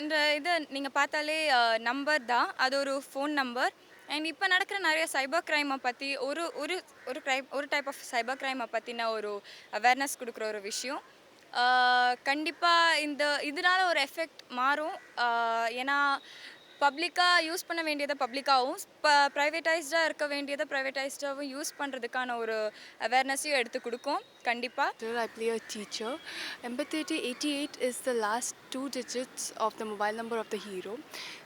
இந்த இது நீங்கள் பார்த்தாலே நம்பர் தான். அது ஒரு ஃபோன் நம்பர் அண்ட் இப்போ நடக்கிற நிறைய சைபர் க்ரைமை பற்றி ஒரு ஒரு ஒரு க்ரைம் ஒரு டைப் ஆஃப் சைபர் க்ரைமை பற்றின ஒரு அவேர்னஸ் கொடுக்குற ஒரு விஷயம். கண்டிப்பாக இந்த இதனால ஒரு எஃபெக்ட் மாறும். ஏன்னா பப்ளிக்காக யூஸ் பண்ண வேண்டியதை பப்ளிக்காகவும் இப்போ ப்ரைவேட்டைஸ்டாக இருக்க வேண்டியதை ப்ரைவேட்டைஸ்டாகவும் யூஸ் பண்ணுறதுக்கான ஒரு அவேர்னஸையும் எடுத்து கொடுக்கும். கண்டிப்பாக I play a teacher. Empathy 88 is the last two digits of the mobile number of the hero.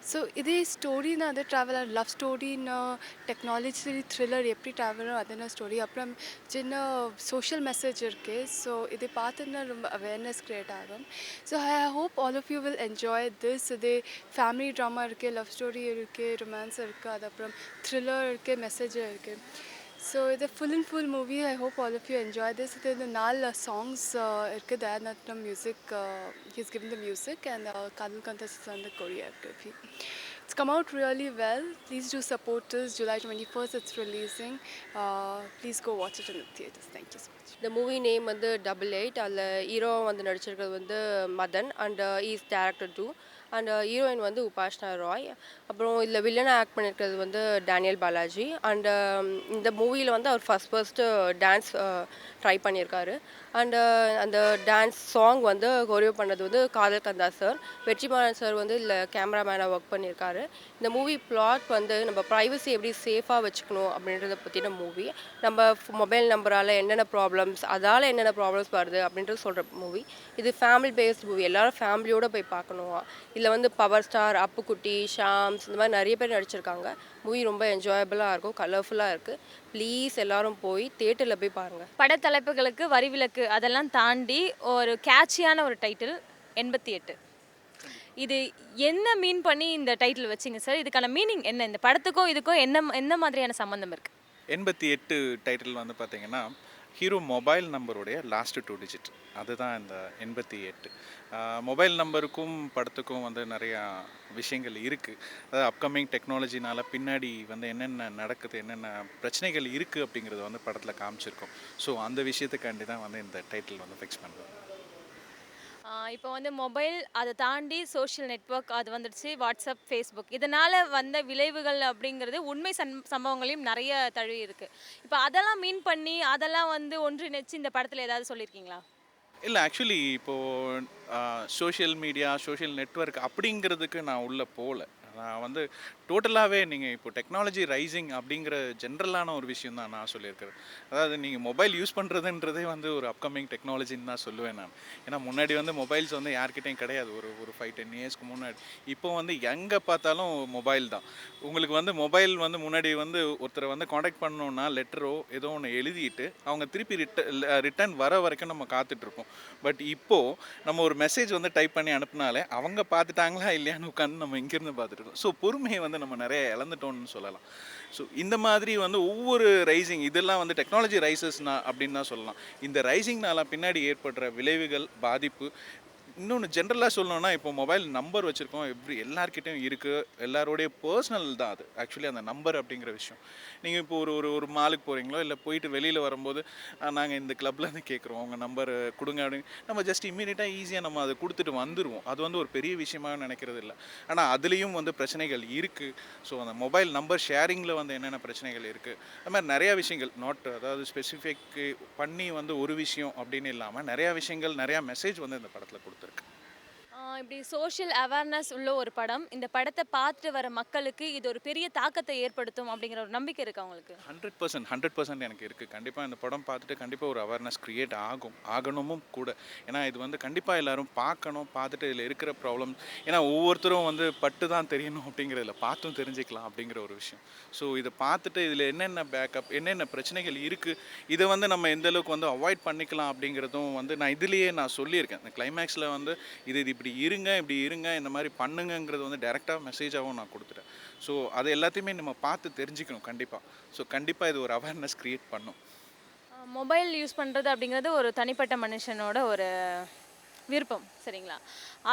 So இதே ஸ்டோரினா அது ட்ராவலர் லவ் ஸ்டோரின்னு டெக்னாலஜி த்ரில்லர் எப்படி ட்ராவலர் அதுன ஸ்டோரி அப்புறம் சின்ன சோஷியல் மெசேஜ் இருக்குது ஸோ இதை பார்த்துன்னா ரொம்ப அவேர்னஸ் க்ரியேட் ஆகும் so I hope all of you will enjoy this இது ஃபேமிலி ட்ராமா இருக்குது லவ் ஸ்டோரி இருக்குது ரொமான்ஸ் இருக்குது அது அப்புறம் த்ரில்லர் இருக்குது மெசேஜ் இருக்குது ஸோ இது full and full movie I hope all of you enjoy this இது இந்த நாலு சாங்ஸ் இருக்குது தயாநட்னம் music he's given the music and கதல் கந்தஸ் வந்து choreography it's come out really well please do support is July twenty first it's releasing please go watch it in theatres thank you so much இந்த movie name வந்து double eight அதில் hero வந்து நடிச்சிருக்கிறது வந்து Madan and is director too and heroine uh, வந்து உபாஷ்னா ராய். அப்புறம் இதில் வில்லனை ஆக்ட் பண்ணியிருக்கிறது வந்து டேனியல் பாலாஜி. அண்ட் um, இந்த மூவியில் வந்து அவர் ஃபஸ்ட் ஃபஸ்ட்டு டான்ஸ் ட்ரை பண்ணியிருக்காரு அண்டு அந்த டான்ஸ் சாங் வந்து கொரியோ பண்ணது வந்து காதல் கந்தா சார் வெற்றிமாறன் சார் வந்து இதில் கேமராமேனாக ஒர்க் பண்ணியிருக்காரு இந்த மூவி பிளாட் வந்து நம்ம ப்ரைவசி எப்படி சேஃபாக வச்சுக்கணும் அப்படின்றத பற்றின மூவி நம்ம மொபைல் நம்பரால் என்னென்ன ப்ராப்ளம்ஸ் அதால் என்னென்ன ப்ராப்ளம்ஸ் வருது அப்படின்றது சொல்கிற மூவி இது ஃபேமிலி பேஸ்ட் மூவி எல்லாரும் ஃபேமிலியோடு போய் பார்க்கணும். இதில் வந்து பவர் ஸ்டார் அப்புக்குட்டி ஷாம்ஸ் இந்த மாதிரி நிறைய பேர் நடிச்சிருக்காங்க. மூவி ரொம்ப என்ஜாயபிளாக இருக்கும் கலர்ஃபுல்லாக இருக்குது ப்ளீஸ் எல்லாரும் போய் தேட்டரில் போய் பாருங்கள் படத்தலைப்புகளுக்கு வரிவிலக்கு அதெல்லாம் தாண்டி ஒரு கேட்சியான ஒரு டைட்டில் எண்பத்தி எட்டு. இது என்ன மீன் பண்ணி இந்த டைட்டில் வச்சிங்க சார் இதுக்கான மீனிங் என்ன? இந்த படத்துக்கும் இதுக்கும் என்ன என்ன மாதிரியான சம்மந்தம் இருக்குது எண்பத்தி எட்டு டைட்டில் வந்து பார்த்தீங்கன்னா ஹீரோ மொபைல் நம்பருடைய லாஸ்ட் டூ டிஜிட் அதுதான் இந்த எண்பத்தி எட்டு. மொபைல் நம்பருக்கும் படத்துக்கும் வந்து நிறையா விஷயங்கள் இருக்குது அதாவது அப்கமிங் டெக்னாலஜினால் பின்னாடி வந்து என்னென்ன நடக்குது என்னென்ன பிரச்சனைகள் இருக்குது அப்படிங்கிறத வந்து படத்தில் காமிச்சிருக்கோம். ஸோ அந்த விஷயத்துக்காண்டி தான் வந்து இந்த டைட்டில் வந்து ஃபிக்ஸ் பண்ணுறோம் இப்போ வந்து மொபைல் அதை தாண்டி சோஷியல் நெட்வொர்க் அது வந்துடுச்சு வாட்ஸ்அப் ஃபேஸ்புக் இதனால் வந்த விளைவுகள் அப்படிங்கிறது உண்மை சம் சம்பவங்களையும் நிறைய தழுவி இருக்குது இப்போ அதெல்லாம் மீன் பண்ணி அதெல்லாம் வந்து ஒன்றிணைச்சு இந்த படத்தில் ஏதாவது சொல்லியிருக்கீங்களா? இல்லை ஆக்சுவலி இப்போது சோஷியல் மீடியா சோஷியல் நெட்வொர்க் அப்படிங்கிறதுக்கு நான் உள்ளே போகல நான் வந்து டோட்டலாகவே நீங்கள் இப்போ டெக்னாலஜி ரைசிங் அப்படிங்கிற ஜென்ரலான ஒரு விஷயம் தான் நான் சொல்லியிருக்கிறேன் அதாவது நீங்கள் மொபைல் யூஸ் பண்ணுறதுன்றதே வந்து ஒரு அப்கமிங் டெக்னாலஜின்னு தான் சொல்லுவேன் நான். ஏன்னா முன்னாடி வந்து மொபைல்ஸ் வந்து யார்கிட்டையும் கிடையாது. ஒரு ஒரு ஃபைவ் டென் இயர்ஸ்க்கு முன்னாடி. இப்போ வந்து எங்கே பார்த்தாலும் மொபைல் தான். உங்களுக்கு வந்து மொபைல் வந்து முன்னாடி வந்து ஒருத்தரை வந்து காண்டாக்ட் பண்ணோன்னா லெட்டரோ ஏதோ ஒன்று எழுதிட்டு அவங்க திருப்பி ரிட்ட ரிட்டர்ன் வர வரைக்கும் நம்ம காத்துட்ருக்கோம் பட் இப்போது நம்ம ஒரு மெசேஜ் வந்து டைப் பண்ணி அனுப்புனாலே அவங்க பார்த்துட்டாங்களா இல்லையான்னு உட்காந்து நம்ம இங்கேருந்து பார்த்துட்டு இருக்கோம் ஸோ பொறுமையை வந்து நம்ம நிறைய இழந்துட்டோம்னு சொல்லலாம். ஸோ இந்த மாதிரி வந்து ஒவ்வொரு ரைசிங் இதெல்லாம் வந்து டெக்னாலஜி ரைசஸ்னா அப்படின்னு தான் சொல்லலாம். இந்த ரைசிங்னால பின்னாடி ஏற்படுற விளைவுகள் பாதிப்பு இன்னொன்று ஜென்ரலாக சொல்லணும்னா இப்போ மொபைல் நம்பர் வச்சுருக்கோம். எப்படி எல்லார்கிட்டையும் இருக்குது எல்லாரோடைய பர்சனல் தான் அது. ஆக்சுவலி அந்த நம்பர் அப்படிங்கிற விஷயம். நீங்கள் இப்போ ஒரு ஒரு ஒரு மாலுக்கு போகிறீங்களோ இல்லை போயிட்டு வெளியில் வரும்போது நாங்கள் இந்த கிளப்லேருந்து கேட்குறோம் உங்கள் நம்பர் கொடுங்க அப்படின்னு. நம்ம ஜஸ்ட் இம்மீடியட்டாக ஈஸியாக நம்ம அதை கொடுத்துட்டு வந்துடுவோம் அது வந்து ஒரு பெரிய விஷயமாக நினைக்கிறது இல்லை. ஆனால் அதுலேயும் வந்து பிரச்சனைகள் இருக்குது ஸோ அந்த மொபைல் நம்பர் ஷேரிங்கில் வந்து என்னென்ன பிரச்சனைகள் இருக்குது அது மாதிரி நிறையா விஷயங்கள். நாட் அதாவது ஸ்பெசிஃபிக் பண்ணி வந்து ஒரு விஷயம் அப்படின்னு இல்லாமல் நிறையா விஷயங்கள் நிறையா மெசேஜ் வந்து இந்த படத்தில் கொடுத்து Кутерка. இப்படி சோஷியல் அவேர்னஸ் உள்ள ஒரு படம். இந்த படத்தை பார்த்துட்டு வர மக்களுக்கு இது ஒரு பெரிய தாக்கத்தை ஏற்படுத்தும் அப்படிங்கிற ஒரு நம்பிக்கை இருக்கு அவங்களுக்கு ஹண்ட்ரட் பர்சன்ட் ஹண்ட்ரட் பர்சன்ட் எனக்கு இருக்குது கண்டிப்பாக இந்த படம் பார்த்துட்டு கண்டிப்பாக ஒரு அவேர்னஸ் க்ரியேட் ஆகும். ஆகணுமும் கூட. ஏன்னா இது வந்து கண்டிப்பாக எல்லாரும் பார்க்கணும் பார்த்துட்டு இதில் இருக்கிற ப்ராப்ளம் ஏன்னா ஒவ்வொருத்தரும் வந்து பட்டு தான் தெரியணும் அப்படிங்கிறதுல பார்த்தும் தெரிஞ்சுக்கலாம் அப்படிங்கிற ஒரு விஷயம். ஸோ இதை பார்த்துட்டு இதில் என்னென்ன பேக்கப் என்னென்ன பிரச்சனைகள் இருக்குது இதை வந்து நம்ம எந்த அளவுக்கு வந்து அவாய்ட் பண்ணிக்கலாம் அப்படிங்கிறதும் வந்து நான் இதுலேயே நான் சொல்லியிருக்கேன். இந்த கிளைமேக்ஸில் வந்து இது இது இப்படி இருங்க இப்படி இருங்க இந்த மாதிரி பண்ணுங்கங்கிறது வந்து டேரெக்டாக மெசேஜாகவும் நான் கொடுத்துட்டேன். ஸோ அது எல்லாத்தையுமே நம்ம பார்த்து தெரிஞ்சுக்கணும் கண்டிப்பாக ஸோ கண்டிப்பாக இது ஒரு அவேர்னஸ் க்ரியேட் பண்ணும். மொபைல் யூஸ் பண்ணுறது அப்படிங்கிறது ஒரு தனிப்பட்ட மனுஷனோட ஒரு விருப்பம் சரிங்களா?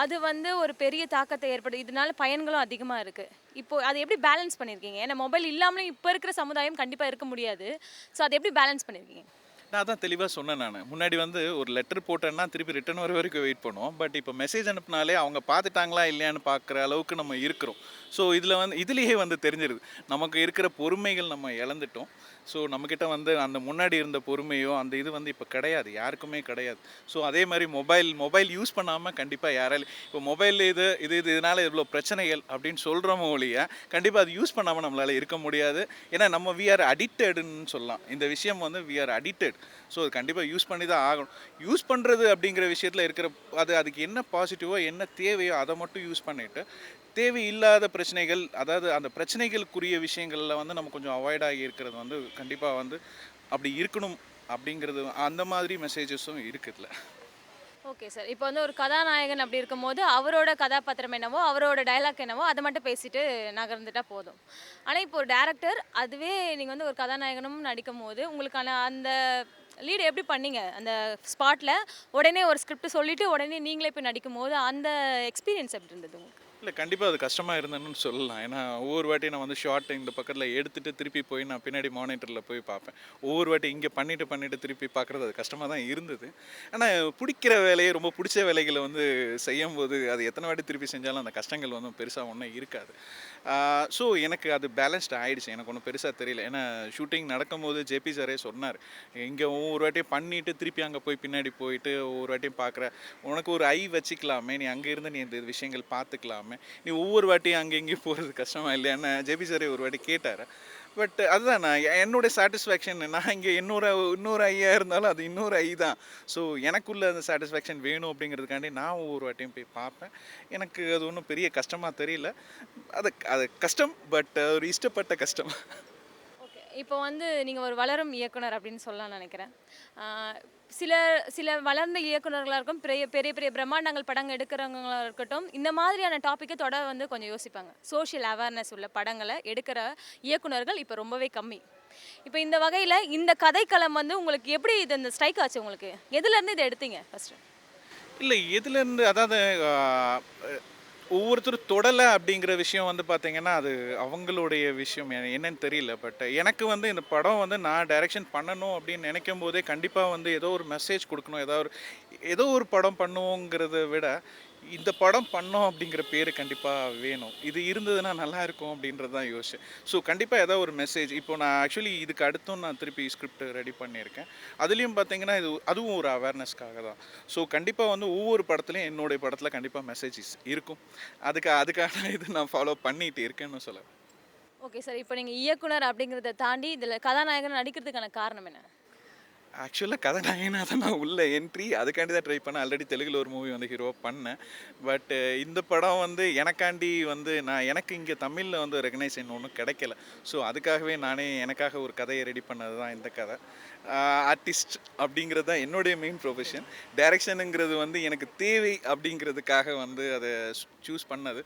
அது வந்து ஒரு பெரிய தாக்கத்தை ஏற்படுது. இதனால பயன்களும் அதிகமாக இருக்குது இப்போ அதை எப்படி பேலன்ஸ் பண்ணியிருக்கீங்க ஏன்னா மொபைல் இல்லாமலும் இப்போ இருக்கிற சமுதாயம் கண்டிப்பாக இருக்க முடியாது. ஸோ அதை எப்படி பேலன்ஸ் பண்ணியிருக்கீங்க நான் அதான் தெளிவாக சொன்னேன் நான். முன்னாடி வந்து ஒரு லெட்டர் போட்டேன்னா திருப்பி ரிட்டர்ன் வர வரைக்கும் வெயிட் பண்ணுவோம். பட் இப்போ மெசேஜ் அனுப்புனாலே அவங்க பார்த்துட்டாங்களா இல்லையான்னு பார்க்குற அளவுக்கு நம்ம இருக்கிறோம். ஸோ இதில் வந்து இதுலேயே வந்து தெரிஞ்சிருது. நமக்கு இருக்கிற பொறுமைகள் நம்ம இழந்துட்டோம். ஸோ நம்மக்கிட்ட வந்து அந்த முன்னாடி இருந்த பொறுமையோ அந்த இது வந்து இப்போ கிடையாது. யாருக்குமே கிடையாது. ஸோ அதே மாதிரி மொபைல் மொபைல் யூஸ் பண்ணாமல் கண்டிப்பாக யாராலும் இப்போ மொபைல் இது இது இது இதனால் இவ்வளோ பிரச்சனைகள் அப்படின்னு சொல்கிறோமோ ஒழிய கண்டிப்பாக அது யூஸ் பண்ணாமல் நம்மளால் இருக்க முடியாது. ஏன்னா நம்ம வி ஆர் அடிக்டடுன்னு சொல்லலாம். இந்த விஷயம் வந்து வி ஆர் அடிக்டட் ஸோ அது கண்டிப்பாக யூஸ் பண்ணி தான் ஆகணும். யூஸ் பண்ணுறது அப்படிங்கிற விஷயத்தில் இருக்கிற அது அதுக்கு என்ன பாசிட்டிவோ என்ன தேவையோ அதை மட்டும் யூஸ் பண்ணிவிட்டு தேவையில்லாத பிரச்சனைகள் அதாவது அந்த பிரச்சனைகளுக்குரிய விஷயங்களில் வந்து நம்ம கொஞ்சம் அவாய்ட் ஆகி இருக்கிறது வந்து கண்டிப்பாக வந்து அப்படி இருக்கணும் அப்படிங்கிறது அந்த மாதிரி மெசேஜஸும் இருக்குதுல ஓகே சார். இப்போ வந்து ஒரு கதாநாயகன் அப்படி இருக்கும்போது அவரோட கதாபாத்திரம் என்னவோ அவரோட டைலாக் என்னவோ அதை மட்டும் பேசிட்டு நகர்ந்துட்டா போதும். ஆனால் இப்போ ஒரு டேரக்டர் அதுவே நீங்கள் வந்து ஒரு கதாநாயகனும் நடிக்கும் போது உங்களுக்கான அந்த லீடு எப்படி பண்ணீங்க? அந்த ஸ்பாட்டில் உடனே ஒரு ஸ்கிரிப்ட் சொல்லிவிட்டு உடனே நீங்களே போய் நடிக்கும் போது அந்த எக்ஸ்பீரியன்ஸ் எப்படி இருந்தது உங்களுக்கு? இல்லை கண்டிப்பாக அது கஷ்டமாக இருந்தேன்னு சொல்லலாம். ஏன்னா ஒவ்வொரு வாட்டி நான் வந்து ஷார்ட் இந்த பக்கத்தில் எடுத்துட்டு திருப்பி போய் நான் பின்னாடி மானிட்டரில் போய் பார்ப்பேன். ஒவ்வொரு வாட்டி இங்கே பண்ணிட்டு பண்ணிட்டு திருப்பி பார்க்குறது அது கஷ்டமாக தான் இருந்தது. ஆனால் பிடிக்கிற வேலையை ரொம்ப பிடிச்ச வேலைகளை வந்து செய்யும் போது அது எத்தனை வாட்டி திருப்பி செஞ்சாலும் அந்த கஷ்டங்கள் வந்து பெருசாக ஒன்றும் இருக்காது. ஸோ எனக்கு அது பேலன்ஸ்ட் ஆயிடுச்சு. எனக்கு ஒன்றும் பெருசாக தெரியல. ஏன்னா ஷூட்டிங் நடக்கும்போது ஜேபி சாரே சொன்னார். இங்கே ஒவ்வொரு வாட்டியும் பண்ணிட்டு திருப்பி அங்கே போய் பின்னாடி போயிட்டு ஒவ்வொரு வாட்டியும் பார்க்குற உனக்கு ஒரு ஐ வச்சுக்கலாமே. நீ அங்கே இருந்து நீ இந்த விஷயங்கள் பார்த்துக்கலாமே நீ ஒவ்வொரு வாட்டியும் அங்கே இங்கேயும் போகிறது கஷ்டமாக இல்லையான்னு ஜேபி சாரே ஒரு வாட்டி கேட்டார். பட் அதுதான் நான் என்னுடைய சாட்டிஸ்ஃபேக்ஷன் நான் இங்கே இன்னொரு இன்னொரு ஐயா இருந்தாலும் அது இன்னொரு ஐ தான். ஸோ எனக்குள்ள அந்த சாட்டிஸ்ஃபேக்ஷன் வேணும் அப்படிங்கிறதுக்காண்டி நான் ஒவ்வொரு வாட்டியும் போய் பார்ப்பேன். எனக்கு அது ஒன்றும் பெரிய கஷ்டமாக தெரியல. அது அது கஷ்டம் பட் ஒரு இஷ்டப்பட்ட கஷ்டம். ஓகே இப்போ வந்து நீங்கள் ஒரு வளரும் இயக்குனர் அப்படின்னு சொல்லலாம் நினைக்கிறேன். சில சில வளர்ந்த இயக்குனர்களாக இருக்கும் பெரிய பெரிய பெரிய பிரம்மாண்டங்கள் படங்கள் எடுக்கிறவங்களாக இருக்கட்டும் இந்த மாதிரியான டாப்பிக்கை தொட வந்து கொஞ்சம் யோசிப்பாங்க. சோஷியல் அவேர்னஸ் உள்ள படங்களை எடுக்கிற இயக்குனர்கள் இப்போ ரொம்பவே கம்மி. இப்போ இந்த வகையில் இந்த கதைக்களம் வந்து உங்களுக்கு எப்படி இது இந்த ஸ்ட்ரைக் ஆச்சு உங்களுக்கு? எதுலேருந்து இதை எடுத்தீங்க ஃபஸ்ட்டு இல்லை எதுலேருந்து அதாவது ஒவ்வொருத்தரும் தொடலை அப்படிங்கிற விஷயம் வந்து பார்த்தீங்கன்னா அது அவங்களுடைய விஷயம். என்னன்னு தெரியல பட் எனக்கு வந்து இந்த படம் வந்து நான் டைரெக்ஷன் பண்ணணும் அப்படின்னு நினைக்கும் போதே கண்டிப்பாக வந்து ஏதோ ஒரு மெசேஜ் கொடுக்கணும். ஏதோ ஒரு ஏதோ ஒரு படம் பண்ணுவோங்கிறத விட இந்த படம் பண்ணோம் அப்படிங்கிற பேர் கண்டிப்பாக வேணும். இது இருந்ததுன்னா நல்லா இருக்கும் அப்படின்றது தான் யோசிச்சேன் ஸோ கண்டிப்பாக ஏதோ ஒரு மெசேஜ் இப்போ நான் ஆக்சுவலி இதுக்கு அடுத்தும் நான் திருப்பி ஸ்கிரிப்ட் ரெடி பண்ணியிருக்கேன். அதுலேயும் பார்த்தீங்கன்னா இது அதுவும் ஒரு அவேர்னஸ்க்காக தான். ஸோ கண்டிப்பாக வந்து ஒவ்வொரு படத்துலையும் என்னுடைய படத்தில் கண்டிப்பாக மெசேஜஸ் இருக்கும். அதுக்கு அதுக்கான இது நான் ஃபாலோ பண்ணிகிட்டு இருக்கேன்னு சொல்ல ஓகே சார் இப்போ நீங்கள் இயக்குனர் அப்படிங்கிறத தாண்டி இதில் கதாநாயகன் நடிக்கிறதுக்கான காரணம் என்ன? ஆக்சுவலாக கதாநாயகனாக தான் நான் உள்ள என்ட்ரி அதுக்காண்டி தான் ட்ரை பண்ணேன். ஆல்ரெடி தெலுங்கில் ஒரு மூவி வந்து ஹீரோ பண்ணேன். பட் இந்த படம் வந்து எனக்காண்டி வந்து நான் எனக்கு இங்கே தமிழில் வந்து ரெகனைசேஷன் ஒன்றும் கிடைக்கல. ஸோ அதுக்காகவே நானே எனக்காக ஒரு கதையை ரெடி பண்ணது தான் இந்த கதை. ஆர்டிஸ்ட் அப்படிங்கிறது தான் என்னுடைய மெயின் ப்ரொஃபஷன் டைரக்ஷனுங்கிறது வந்து எனக்கு தேவை அப்படிங்கிறதுக்காக வந்து அதை சூஸ் பண்ணது.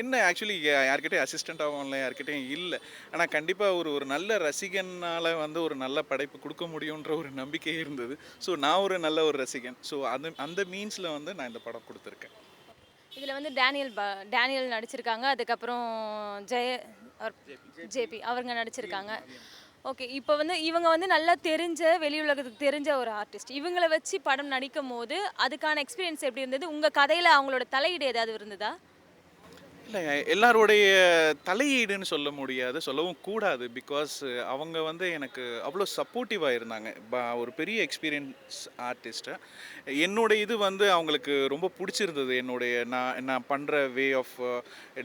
என்ன ஆக்சுவலி யார்கிட்டையும் அசிஸ்டண்ட்டாகவும் இல்லை யார்கிட்டயும் இல்லை. ஆனால் கண்டிப்பாக ஒரு ஒரு நல்ல ரசிகனால் வந்து ஒரு நல்ல படைப்பு கொடுக்க முடியுன்ற ஒரு நம்பிக்கை இருந்தது. ஸோ நான் ஒரு நல்ல ஒரு ரசிகன். ஸோ அது அந்த மீன்ஸில் வந்து நான் இந்த படம் கொடுத்துருக்கேன். இதில் வந்து டேனியல் ப டேனியல் நடிச்சிருக்காங்க. அதுக்கப்புறம் ஜெய ஜேபி அவங்க நடிச்சிருக்காங்க. ஓகே இப்போ வந்து இவங்க வந்து நல்லா தெரிஞ்ச வெளி உலகத்துக்கு தெரிஞ்ச ஒரு ஆர்டிஸ்ட் இவங்கள வச்சு படம் நடிக்கும் போது அதுக்கான எக்ஸ்பீரியன்ஸ் எப்படி இருந்தது? உங்கள் கதையில் அவங்களோட தலையீடு ஏதாவது இருந்ததா? இல்லை எல்லாருடைய தலையீடுன்னு சொல்ல முடியாது சொல்லவும் கூடாது. பிகாஸ் அவங்க வந்து எனக்கு அவ்வளோ சப்போர்ட்டிவாக இருந்தாங்க. ஒரு பெரிய எக்ஸ்பீரியன்ஸ் ஆர்டிஸ்ட்டு என்னோட இது வந்து அவங்களுக்கு ரொம்ப பிடிச்சிருந்தது. என்னுடைய நான் நான் பண்ணுற வே ஆஃப்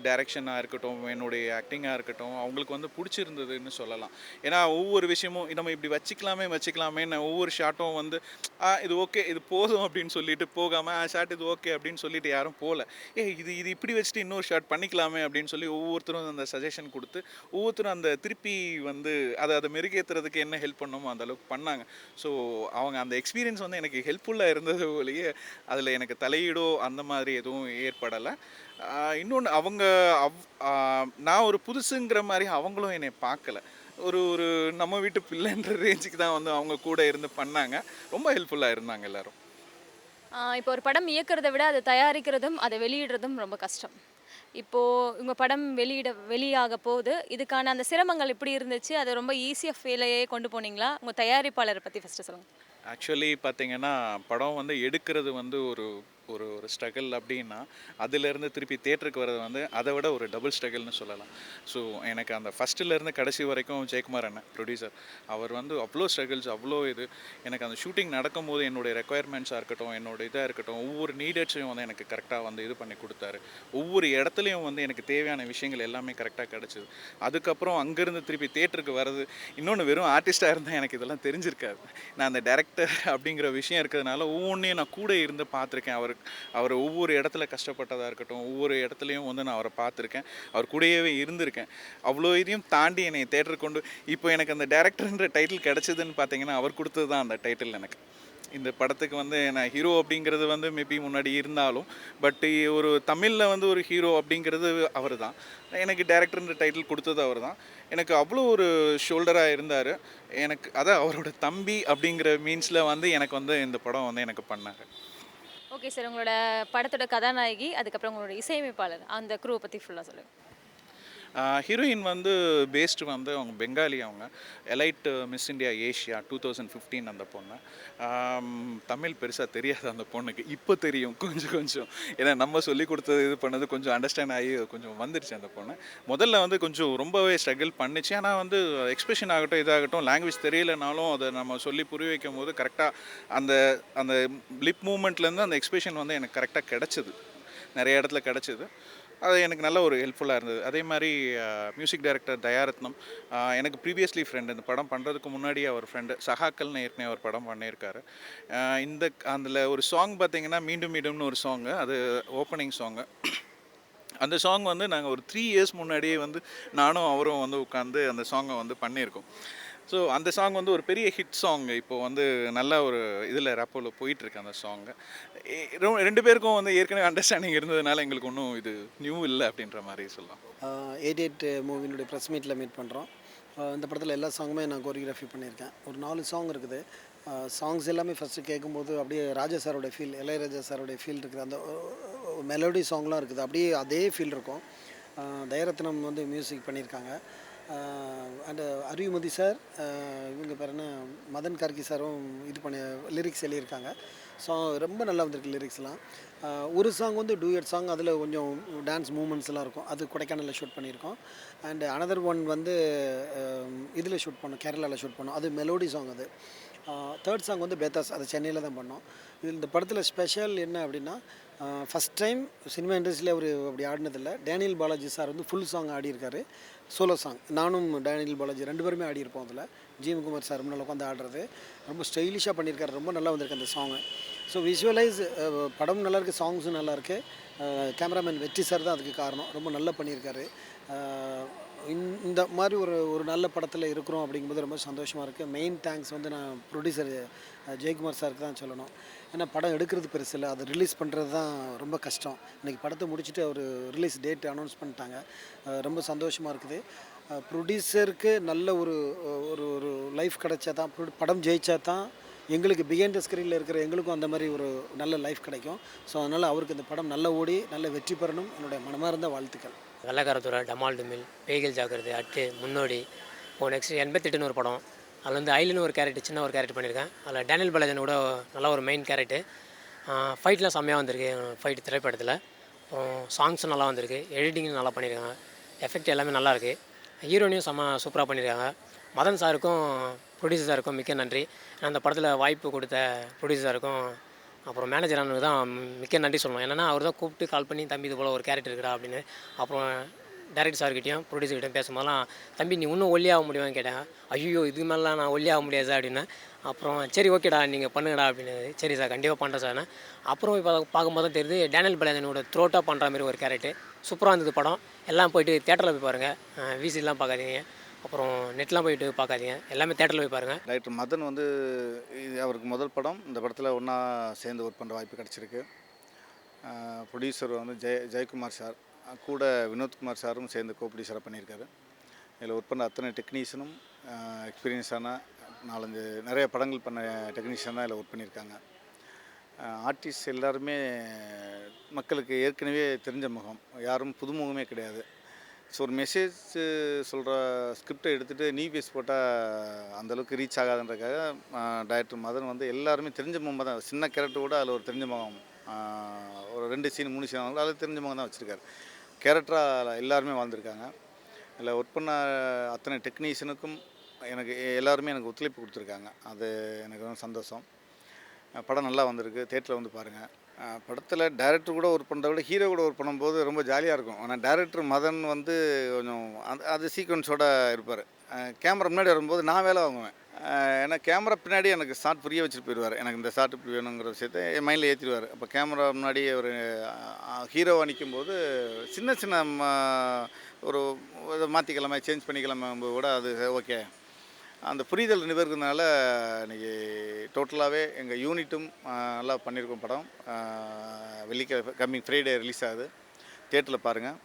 டைரக்ஷனாக இருக்கட்டும் என்னுடைய ஆக்டிங்காக இருக்கட்டும் அவங்களுக்கு வந்து பிடிச்சிருந்ததுன்னு சொல்லலாம். ஏன்னா ஒவ்வொரு விஷயமும் நம்ம இப்படி வச்சுக்கலாமே வச்சுக்கலாமேன்னு ஒவ்வொரு ஷாட்டும் வந்து "ஆ, இது ஓகே இது போதும் அப்படின்னு சொல்லிட்டு போகாமல் ஷாட் இது ஓகே அப்படின்னு சொல்லிட்டு யாரும் போகல ஏ இது இது இப்படி வச்சுட்டு இன்னொரு ஷாட் பண்ணிக்கலாமே அப்படின்னு சொல்லி ஒவ்வொருத்தரும் அந்த சஜஷன் கொடுத்து ஒவ்வொருத்தரும் அந்த திருப்பி வந்து அதை அதை மெருகேற்றுறதுக்கு என்ன ஹெல்ப் பண்ணணுமோ அந்த அளவுக்கு பண்ணாங்க. ஸோ அவங்க அந்த எக்ஸ்பீரியன்ஸ் வந்து எனக்கு ஹெல்ப்ஃபுல்லாக இருந்தது ஒழிய அதில் எனக்கு தலையீடோ அந்த மாதிரி எதுவும் ஏற்படலை. இன்னொன்று அவங்க அவ் நான் ஒரு புதுசுங்கிற மாதிரி அவங்களும் என்னை பார்க்கல. ஒரு ஒரு நம்ம வீட்டு பிள்ளைன்ற ரேஞ்சுக்கு தான் வந்து அவங்க கூட இருந்து பண்ணாங்க. ரொம்ப ஹெல்ப்ஃபுல்லாக இருந்தாங்க எல்லோரும். இப்போ ஒரு படம் இயக்கிறத விட அதை தயாரிக்கிறதும் அதை வெளியிடுறதும் ரொம்ப கஷ்டம். இப்போது உங்கள் படம் வெளியிட வெளியாக போகுது இதுக்கான அந்த சிரமங்கள் எப்படி இருந்துச்சு. அதை ரொம்ப ஈஸியாக ஃபீலையே கொண்டு போனீங்களா? உங்கள் தயாரிப்பாளரை பற்றி ஃபஸ்ட்டு சொல்லுங்கள் ஆக்சுவலி பார்த்தீங்கன்னா படம் வந்து எடுக்கிறது வந்து ஒரு ஒரு ஒரு ஸ்ட்ரகிள் அப்படின்னா அதுலேருந்து திருப்பி தேட்டருக்கு வர்றது வந்து அதை விட ஒரு டபுள் ஸ்ட்ரகிள்னு சொல்லலாம். ஸோ எனக்கு அந்த ஃபஸ்ட்டுலேருந்து கடைசி வரைக்கும் ஜெயக்குமார் அண்ணன் ப்ரொடியூசர் அவர் வந்து அவ்வளோ ஸ்ட்ரகிள்ஸ் அவ்வளோ இது. எனக்கு அந்த ஷூட்டிங் நடக்கும்போது என்னுடைய ரெக்குயர்மெண்ட்ஸாக இருக்கட்டும் என்னோட இதாக இருக்கட்டும் ஒவ்வொரு நீடட்ஸையும் வந்து எனக்கு கரெக்டாக வந்து இது பண்ணி கொடுத்தாரு. ஒவ்வொரு இடத்துலையும் வந்து எனக்கு தேவையான விஷயங்கள் எல்லாமே கரெக்டாக கிடச்சிது. அதுக்கப்புறம் அங்கேருந்து திருப்பி தேட்டருக்கு வர்றது இன்னொன்று வெறும் ஆர்டிஸ்ட்டாக இருந்தால் எனக்கு இதெல்லாம் தெரிஞ்சிருக்காது. நான் அந்த டாக்டர் அப்படிங்கிற விஷயம் இருக்கிறதுனால ஒவ்வொன்றையும் நான் கூட இருந்து பார்த்துருக்கேன். அவர் அவர் ஒவ்வொரு இடத்துல கஷ்டப்பட்டதாக இருக்கட்டும் ஒவ்வொரு இடத்துலையும் வந்து நான் அவரை பார்த்துருக்கேன். அவர் கூடயே இருந்திருக்கேன். அவ்வளோ இதையும் தாண்டி என்னை தேட்டருக்கு கொண்டு இப்போ எனக்கு அந்த டேரக்டர்ன்ற டைட்டில் கிடச்சிதுன்னு பார்த்தீங்கன்னா அவர் கொடுத்தது தான் அந்த டைட்டில் எனக்கு. இந்த படத்துக்கு வந்து நான் ஹீரோ அப்படிங்கிறது வந்து மேபி முன்னாடி இருந்தாலும் பட் ஒரு தமிழில் வந்து ஒரு ஹீரோ அப்படிங்கிறது அவர் தான் எனக்கு டேரக்டர்ன்ற டைட்டில் கொடுத்தது அவர் தான் எனக்கு அவ்வளோ ஒரு ஷோல்டராக இருந்தார். எனக்கு அதான் அவரோட தம்பி அப்படிங்கிற மீன்ஸில் வந்து எனக்கு வந்து இந்த படம் வந்து எனக்கு பண்ணார். ஓகே சார் உங்களோட படத்தோட கதாநாயகி அதுக்கப்புறம் உங்களோட இசையமைப்பாளர் அந்த குரூவை பற்றி ஃபுல்லாக சொல்லுங்கள் ஹீரோயின் வந்து பேஸ்டு வந்து அவங்க பெங்காலி அவங்க elite miss India Asia two thousand fifteen அந்த பொண்ணு. தமிழ் பெருசாக தெரியாது அந்த பொண்ணுக்கு இப்போ தெரியும் கொஞ்சம் கொஞ்சம். ஏன்னா நம்ம சொல்லி கொடுத்தது இது பண்ணது கொஞ்சம் அண்டர்ஸ்டாண்ட் ஆகி கொஞ்சம் வந்துருச்சு அந்த பொண்ணு. முதல்ல வந்து கொஞ்சம் ரொம்பவே ஸ்ட்ரகிள் பண்ணிச்சு. ஆனால் வந்து எக்ஸ்பிரஷன் ஆகட்டும் இதாகட்டும் லாங்குவேஜ் தெரியலனாலும் அதை நம்ம சொல்லி புரிய வைக்கும் போது கரெக்டாக அந்த அந்த லிப் மூமெண்ட்லேருந்து அந்த எக்ஸ்பிரஷன் வந்து எனக்கு கரெக்டாக கிடச்சிது. நிறைய இடத்துல கிடச்சிது. அது எனக்கு நல்ல ஒரு ஹெல்ப்ஃபுல்லாக இருந்தது. அதே மாதிரி மியூசிக் டைரக்டர் தயாரத்னம் எனக்கு ப்ரீவியஸ்லி ஃப்ரெண்டு இந்த படம் பண்ணுறதுக்கு முன்னாடி அவர் ஃப்ரெண்டு சகாக்கள்னு ஏற்கனவே அவர் படம் பண்ணியிருக்காரு. இந்த அதில் ஒரு சாங் பார்த்திங்கன்னா மீண்டும் மீண்டும்னு ஒரு சாங்கு அது ஓப்பனிங் சாங்கு அந்த சாங் வந்து நாங்கள் ஒரு த்ரீ இயர்ஸ் முன்னாடியே வந்து நானும் அவரும் வந்து உட்காந்து அந்த சாங்கை வந்து பண்ணியிருக்கோம். ஸோ அந்த சாங் வந்து ஒரு பெரிய ஹிட் சாங் இப்போ வந்து நல்ல ஒரு இதில் ரப்போவில் போயிட்டுருக்கு அந்த சாங்கு ரெண்டு பேருக்கும் வந்து ஏற்கனவே அண்டர்ஸ்டாண்டிங் இருந்ததுனால எங்களுக்கு ஒன்றும் இது நியூ இல்லை அப்படின்ற மாதிரி சொல்லலாம். எயிட் எயிட் மூவினுடைய ப்ரெஸ் மீட்டில் மீட் பண்ணுறோம் இந்த படத்தில் எல்லா சாங்குமே நான் கோரியோகிராஃபி பண்ணியிருக்கேன். ஒரு நாலு சாங் இருக்குது. சாங்ஸ் எல்லாமே ஃபஸ்ட்டு கேட்கும்போது அப்படியே ராஜா சாரோட ஃபீல் இளையராஜா சாரோடைய ஃபீல் இருக்குது. அந்த மெலோடி சாங்லாம் இருக்குது. அப்படியே அதே ஃபீல் இருக்கும். தயரத்னம் வந்து மியூசிக் பண்ணியிருக்காங்க. அண்டு அருவிமதி சார் இவங்க பேர் என்ன மதன் கார்கி சாரும் இது பண்ண லிரிக்ஸ் எழுதியிருக்காங்க. ஸோ ரொம்ப நல்லா வந்திருக்கு லிரிக்ஸ்லாம் ஒரு சாங் வந்து டூயட் சாங் அதில் கொஞ்சம் டான்ஸ் மூமெண்ட்ஸ்லாம் இருக்கும். அது கொடைக்கானலில் ஷூட் பண்ணியிருக்கோம். அண்ட் அனதர் ஒன் வந்து இதில் ஷூட் பண்ணோம் கேரளாவில் ஷூட் பண்ணோம். அது மெலோடி சாங் அது. தேர்ட் சாங் வந்து பேத்தாஸ் அது சென்னையில் தான் பண்ணோம். இது இந்த படத்தில் ஸ்பெஷல் என்ன அப்படின்னா ஃபஸ்ட் டைம் சினிமா இண்டஸ்ட்ரியில் அவர் அப்படி ஆடினதில்லை. டேனியல் பாலாஜி சார் வந்து ஃபுல் சாங் ஆடியிருக்காரு. சோலோ சாங் நானும் டேனியல் பாலாஜி ரெண்டு பேருமே ஆடியிருப்போம் அதில். ஜீவகுமார் சார் முன்னால் உட்காந்து ஆடுறது. ரொம்ப ஸ்டைலிஷாக பண்ணியிருக்காரு. ரொம்ப நல்லா வந்திருக்கு அந்த சாங்கு ஸோ விஷுவலைஸ் படம் நல்லாயிருக்கு சாங்ஸும் நல்லாயிருக்கு கேமராமேன் வெற்றி சார் தான் அதுக்கு காரணம். ரொம்ப நல்லா பண்ணியிருக்காரு. இந்த- இந்த மாதிரி ஒரு ஒரு நல்ல படத்தில் இருக்கிறோம் அப்படிங்கும்போது ரொம்ப சந்தோஷமாக இருக்குது மெயின் தேங்க்ஸ் வந்து நான் ப்ரொடியூசர் ஜெயக்குமார் சாருக்கு தான் சொல்லணும். ஏன்னா படம் எடுக்கிறது பெருசு இல்லை. அதை ரிலீஸ் பண்ணுறது தான் ரொம்ப கஷ்டம். இன்றைக்கி படத்தை முடிச்சுட்டு அவர் ரிலீஸ் டேட் அனௌன்ஸ் பண்ணிட்டாங்க. ரொம்ப சந்தோஷமாக இருக்குது. ப்ரொடியூசருக்கு நல்ல ஒரு ஒரு ஒரு லைஃப் கிடைச்சா தான் படம் ஜெயிச்சா தான் எங்களுக்கு பிகைண்ட் த ஸ்க்ரீனில் இருக்கிற எங்களுக்கும் அந்த மாதிரி ஒரு நல்ல லைஃப் கிடைக்கும். ஸோ அதனால் அவருக்கு இந்த படம் நல்ல ஓடி நல்ல வெற்றி பெறணும். என்னுடைய மனமார்ந்த வாழ்த்துக்கள். வெள்ளக்காரத்துறை டமால் டுமில் பேய்கள் ஜாக்கிரதை அட்டு முன்னோடி. இப்போ நெக்ஸ்ட் எண்பத்தெட்டுன்னு ஒரு படம். அதில் வந்து ஐலின்னு ஒரு கேரக்டர் சின்ன ஒரு கேரக்டர் பண்ணியிருக்கேன். அதில் டேனியல் பாலாஜன் கூட நல்ல ஒரு மெயின் கேரக்டர் ஃபைட்லாம் செம்மையாக வந்திருக்கு ஃபைட் திரைப்படத்தில். அப்புறம் சாங்ஸும் நல்லா வந்திருக்கு எடிட்டிங்கும் நல்லா பண்ணியிருக்காங்க. எஃபெக்ட் எல்லாமே நல்லாயிருக்கு ஹீரோனையும் செம்ம சூப்பராக பண்ணியிருக்காங்க. மதன் சாருக்கும் ப்ரொடியூசர் சாருக்கும் மிக்க நன்றி. ஏன்னா அந்த படத்தில் வாய்ப்பு கொடுத்த ப்ரொடியூசருக்கும் அப்புறம் மேனேஜர் அண்ணனுக்கு தான் மிக்க நன்றி சொல்லணும். என்னென்னா அவர் தான் கூப்பிட்டு கால் பண்ணி தம்பி இது போல் ஒரு கேரக்டர் இருக்குடா அப்படின்னு. அப்புறம் டேரக்டர் சார்கிட்டையும் ப்ரொடியூசர்கிட்டையும் பேசும்போதெல்லாம் தம்பி நீ இன்னும் ஒல்லியாக முடியுமான்னு கேட்டேன். ஐயோ இது மாதிரிலாம் நான் ஒல்லியாக முடியாது சார் அப்படின்னு. அப்புறம் சரி ஓகேடா நீங்கள் பண்ணுங்கடா அப்படின்னு. சரி சார் கண்டிப்பாக பண்ணுறேன் சார் அப்புறம் இப்போ பார்க்கும்போது தான் தெரியுது டேனியல் பலாஜனோட த்ரோட்டாக பண்ணுற மாதிரி ஒரு கேரக்டர் சூப்பராக இருந்தது படம். எல்லாம் போயிட்டு தேட்டரில் போய் பாருங்கள் விசிலாம் பார்க்காதீங்க. அப்புறம் நெட்லாம் போயிட்டு பார்க்காதீங்க. எல்லாமே தேட்டரில் போய் பாருங்கள் டைரக்டர் மதன் வந்து இது அவருக்கு முதல் படம். இந்த படத்தில் ஒன்றா சேர்ந்து ஒர்க் பண்ணுற வாய்ப்பு கிடச்சிருக்கு. ப்ரொடியூசர் வந்து ஜெய ஜெயக்குமார் சார். கூட வினோத்குமார் சாரும் சேர்ந்து கோப்படி சார் பண்ணியிருக்காரு. இதில் ஒர்க் பண்ண அத்தனை டெக்னீஷியனும் எக்ஸ்பீரியன்ஸான நாலஞ்சு நிறைய படங்கள் பண்ண டெக்னீஷியன் தான் இதில் ஒர்க் பண்ணியிருக்காங்க. ஆர்டிஸ்ட் எல்லாருமே மக்களுக்கு ஏற்கனவே தெரிஞ்ச முகம். யாரும் புதுமுகமே கிடையாது. ஸோ ஒரு மெசேஜ் சொல்கிற ஸ்கிரிப்டை எடுத்துகிட்டு நீ பேஸ் போட்டால் அந்தளவுக்கு ரீச் ஆகாதுன்றக்காக டைரக்டர் மதன் வந்து எல்லாருமே தெரிஞ்ச முகம் தான். சின்ன கேரக்டர் கூட அதில் ஒரு தெரிஞ்ச முகம் ஒரு ரெண்டு சீன் மூணு சீன் அதில் தெரிஞ்ச முகம் தான் வச்சுருக்காரு. கேரக்டராக எல்லாருமே வாழ்ந்திருக்காங்க. இல்லை ஒர்க் பண்ண அத்தனை டெக்னீஷியனுக்கும் எனக்கு எல்லாருமே எனக்கு ஒத்துழைப்பு கொடுத்துருக்காங்க. அது எனக்கு ரொம்ப சந்தோஷம். படம் நல்லா வந்திருக்கு. தேட்டரில் வந்து பாருங்கள் படத்தில் டைரக்டர் கூட ஒர்க் பண்ணுறத விட ஹீரோ கூட ஒர்க் பண்ணும்போது ரொம்ப ஜாலியாக இருக்கும். ஆனால் டைரக்டர் மதன் வந்து கொஞ்சம் அது அது சீக்வன்ஸோட இருப்பார். கேமரா முன்னாடி வரும்போது நான் வேலை வாங்குவேன். ஏன்னா கேமரா பின்னாடி எனக்கு ஷார்ட் புரிய வச்சுட்டு போயிடுவார். எனக்கு இந்த ஷார்ட் இப்படி வேணுங்கிற விஷயத்தை என் மைண்டில் ஏற்றிடுவார் அப்போ கேமரா முன்னாடி ஒரு நிற்கும் போது சின்ன சின்ன ஒரு இதை மாற்றிக்கலாமே சேஞ்ச் பண்ணிக்கலாமே கூட அது ஓகே அந்த புரிதல் நிவர்கிறதுனால இன்றைக்கி டோட்டலாகவே எங்கள் யூனிட்டும் நல்லா பண்ணியிருக்கோம் படம். வெள்ளிக்கிழமை கம்மிங் ஃப்ரைடே ரிலீஸ் ஆகுது. தேட்டரில் பாருங்கள்